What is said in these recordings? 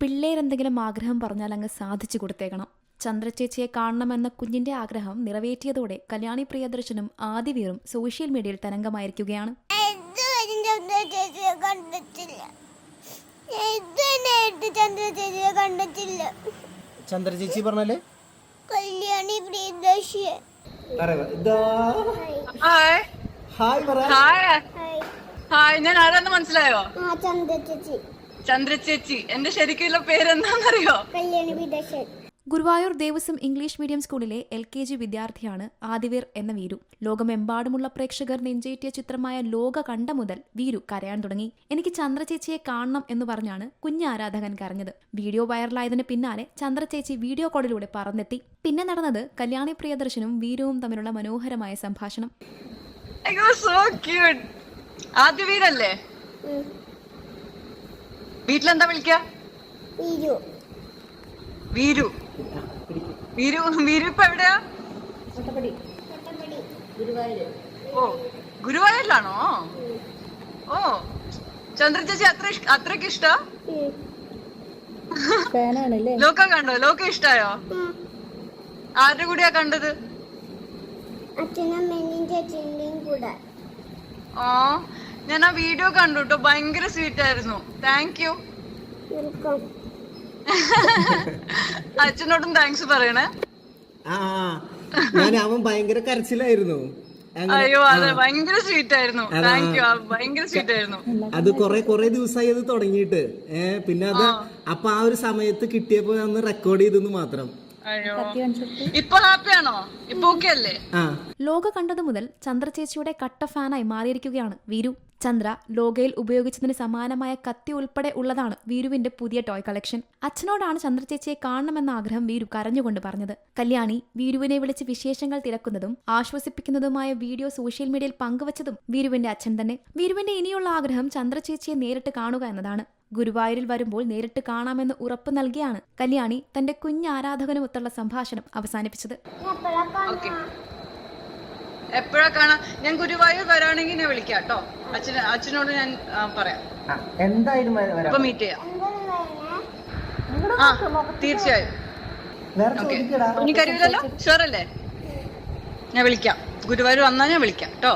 പിള്ളേരെന്തെങ്കിലും ആഗ്രഹം പറഞ്ഞാൽ അങ്ങ് സാധിച്ചു കൊടുത്തേക്കണം. ചന്ദ്രചേച്ചിയെ കാണണമെന്ന കുഞ്ഞിന്റെ ആഗ്രഹം നിറവേറ്റിയതോടെ കല്യാണി പ്രിയദർശനും ആദിവീറും സോഷ്യൽ മീഡിയയിൽ തരംഗമായിരിക്കുകയാണ്. ചന്ദ്രചേച്ചി പറഞ്ഞാൽ? കല്യാണി പ്രിയദർശിയെ. ഹായ്. ഹായ് ഞാൻ ആരാന്ന് മനസ്സിലായോ? ആ ചന്ദ്രചേച്ചി ചന്ദ്ര ചേച്ചി എന്റെ ശരിക്കുള്ള പേരെന്താണെന്നറിയോ ഗുരുവായൂർ ദേവസ്വം ഇംഗ്ലീഷ് മീഡിയം സ്കൂളിലെ എൽ കെ ജി വിദ്യാർത്ഥിയാണ് ആദിവീർ എന്ന വീരു. ലോകമെമ്പാടുമുള്ള പ്രേക്ഷകർ നെഞ്ചേറ്റിയ ചിത്രമായ ലോക കണ്ട മുതൽ വീരു കരയാൻ തുടങ്ങി. എനിക്ക് ചന്ദ്രചേച്ചിയെ കാണണം എന്ന് പറഞ്ഞാണ് കുഞ്ഞ് ആരാധകൻ കരഞ്ഞത്. വീഡിയോ വൈറലായതിന് പിന്നാലെ ചന്ദ്രചേച്ചി വീഡിയോ കോളിലൂടെ പറന്നെത്തി. പിന്നെ നടന്നത് കല്യാണി പ്രിയദർശനും വീരുവും തമ്മിലുള്ള മനോഹരമായ സംഭാഷണം. ആദ്യ വീരല്ലേ? വീട്ടിലെന്താ വിളിക്ക? വീരു. വീരു. വീരു വീരു ഇപ്പൊ എവിടെയാ? ഓ ഗുരുവായൂരിലാണോ? ഓ ചന്ദ്ര ചേച്ചി അത്ര അത്രയ്ക്ക് ഇഷ്ട? ലോക കണ്ടോ? ലോക്ക ഇഷ്ടായോ? ആരുടെ കൂടെയാ കണ്ടത്? ആ കൂടെ. ഓ ഞാൻ ആ വീഡിയോ കണ്ടു കേട്ടോ ഭയങ്കര സ്വീറ്റ് ആയിരുന്നു. താങ്ക് യു വെൽക്കം അച്ഛനോടും താങ്ക്സ് പറയണേ. ആ ഞാൻ അവൻ ഭയങ്കര കരച്ചിലായിരുന്നു. അയ്യോ അതെ ഭയങ്കര സ്വീറ്റ് ആയിരുന്നു. താങ്ക് യു ഭയങ്കര സ്വീറ്റ് ആയിരുന്നു. അത് കൊറേ കൊറേ ദിവസമായി അത് തുടങ്ങിയിട്ട്. ഏഹ് പിന്നെ അത് അപ്പൊ ആ ഒരു സമയത്ത് കിട്ടിയപ്പോ അന്ന് റെക്കോർഡ് ചെയ്തെന്ന് മാത്രം. ഇപ്പൊ ഹാപ്പിയാണോ? ഇപ്പൊ ഓക്കെ അല്ലേ ലോക കണ്ടത് മുതൽ ചന്ദ്രചേച്ചിയുടെ കട്ട ഫാനായി മാറിയിരിക്കുകയാണ് വീരു. ചന്ദ്ര ലോകയിൽ ഉപയോഗിച്ചതിന് സമാനമായ കത്തി ഉൾപ്പെടെ ഉള്ളതാണ് വീരുവിന്റെ പുതിയ ടോയ് കളക്ഷൻ. അച്ഛനോടാണ് ചന്ദ്രചേച്ചിയെ കാണണമെന്ന ആഗ്രഹം വീരു കരഞ്ഞുകൊണ്ട് പറഞ്ഞത്. കല്യാണി വീരുവിനെ വിളിച്ച് വിശേഷങ്ങൾ തിരക്കുന്നതും ആശ്വസിപ്പിക്കുന്നതുമായ വീഡിയോ സോഷ്യൽ മീഡിയയിൽ പങ്കുവച്ചതും വീരുവിന്റെ അച്ഛൻ തന്നെ. വീരുവിന്റെ ഇനിയുള്ള ആഗ്രഹം ചന്ദ്രചേച്ചിയെ നേരിട്ട് കാണുക എന്നതാണ്. ഗുരുവായൂരിൽ വരുമ്പോൾ നേരിട്ട് കാണാമെന്ന് ഉറപ്പ് നൽകിയാണ് കല്യാണി തന്റെ കുഞ്ഞ് ആരാധകനുമൊത്തുള്ള സംഭാഷണം അവസാനിപ്പിച്ചത്. എപ്പോഴാ കാണാം? ഞാൻ ഗുരുവായൂർ വരാണെങ്കിൽ ഞാൻ വിളിക്കാം കേട്ടോ അച്ഛന് അച്ഛനോട് ഞാൻ പറയാം. എന്തായാലും മീറ്റ് ചെയ്യാം. ആ തീർച്ചയായും. കരുവില്ലല്ലോ ഷുവർ അല്ലേ ഞാൻ വിളിക്കാം. ഗുരുവായൂർ വന്നാൽ ഞാൻ വിളിക്കാം കേട്ടോ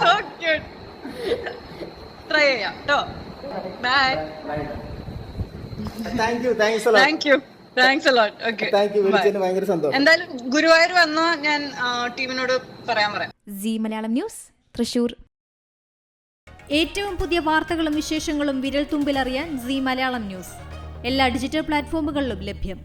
സോ ക്യൂട്ട് ട്രൈ ചെയ്യാം. കേട്ടോ bye thank you thanks thank you thanks a lot okay ഭയങ്കര സന്തോഷം. എന്തായാലും ഗുരുവായൂർ വന്നോ ഞാൻ ടീമിനോട് പറയാൻ പറയാം. C Malayalam news Thrissur. ഏറ്റവും പുതിയ വാർത്തകളും വിശേഷങ്ങളും വിരൽ തുമ്പിലറിയാൻ സി മലയാളം ന്യൂസ്. എല്ലാ ഡിജിറ്റൽ പ്ലാറ്റ്ഫോമുകളിലും ലഭ്യം.